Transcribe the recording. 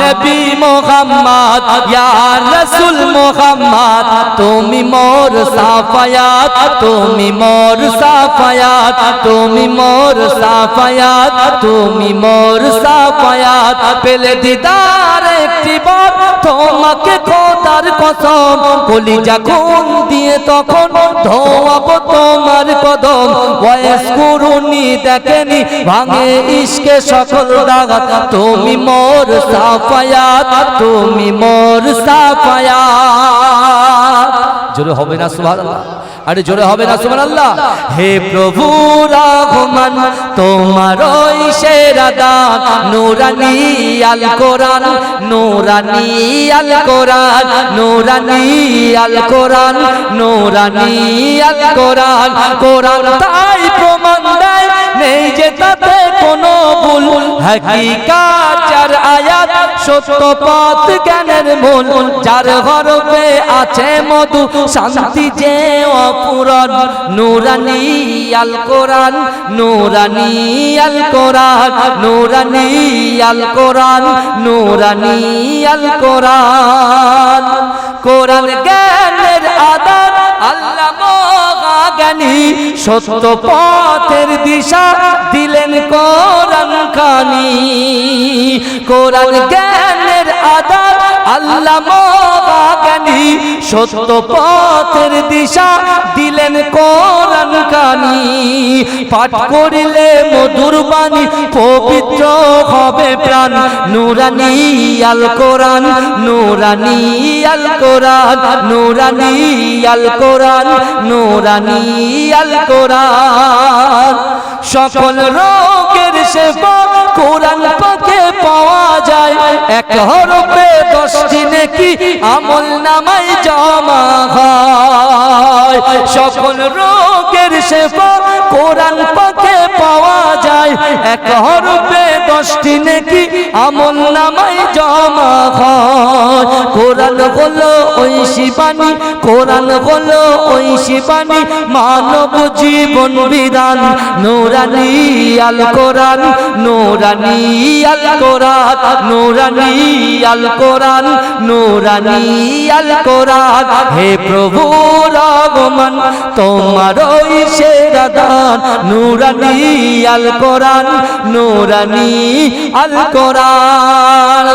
নবী মোহাম্মদ রাসূল মোহাম্মদ, তুমি মোর সাফায়াত, তুমি মোর সাফায়াত, তুমি মোর সাফায়াত, তুমি মোর সাফায়াত। পেলে দিদার একটি বার, তোমাকে খোদার কসম, কলিজা খুন দিয়ে তখন ধোয়াবো তোমার কদম। বয়স করুনি দেখেনি, ভাঙে ইশকে সকল দাগাত তুমি মোর সাফায়াত, তুমি মোর সাফায়াত। জোরে হবে না, সুবহানাল্লাহ। আরে জোরে হবে না, সুবহানাল্লাহ। হে প্রভু রহমান তোমার ওই সেরা দান, নূরানি আল কোরআন, নূরানি আল কোরআন, নূরানি আল কোরআন, নূরানি আল কোরআন। কোরআন তাই প্রমাণ দেয়, নেই যে তাতে কোনো ভুল। হাকিকাত চার আয়াত, সত্য পথ জ্ঞানের মূল, যার হরফে আছে মধু, শান্তি যে অপুরন নূরানি আল কোরআন, নূরানি আল কোরআন, নূরানি আল কোরআন, নূরানি আল কোরআন। কোরআন জ্ঞানী সত্য পথের দিশা দিলেন কোরআন খানি। কোরআন জ্ঞানের আদান আল্লাহ সত্য পথের দিশা দিলেন কোরআন কানি। পাঠ করিলে মধুর বাণী, পবিত্র হবে প্রাণ। নুরানি আল কোরআন, নুরানি আল কোরআন, নুরানি আল কোরআন, নুরানি আল কোরআন। সকল রোগের কোরআন পাকে পাওয়া যায়। এক হরফে দশটি নাকি আমল জমা হয়। সকল রোগের সেবা কোরআন পাকে পাওয়া যায়। এক হরফে দশটি নাকি আমল নামাই জমা হয়। কোরআন হলো ওই শিবানী, কোরআন হলো ওই শিবানী, মানব জীবন বিধান। নোরানি আল কোরআন, নোরানি আল কোরআন, নোরানি আল কোরআন, নোরানি আল কোরআন। হে প্রভু রগমন তোমার ওই সেরা দান। নোরানি আল কোরআন, নোরানি আল কোরআন।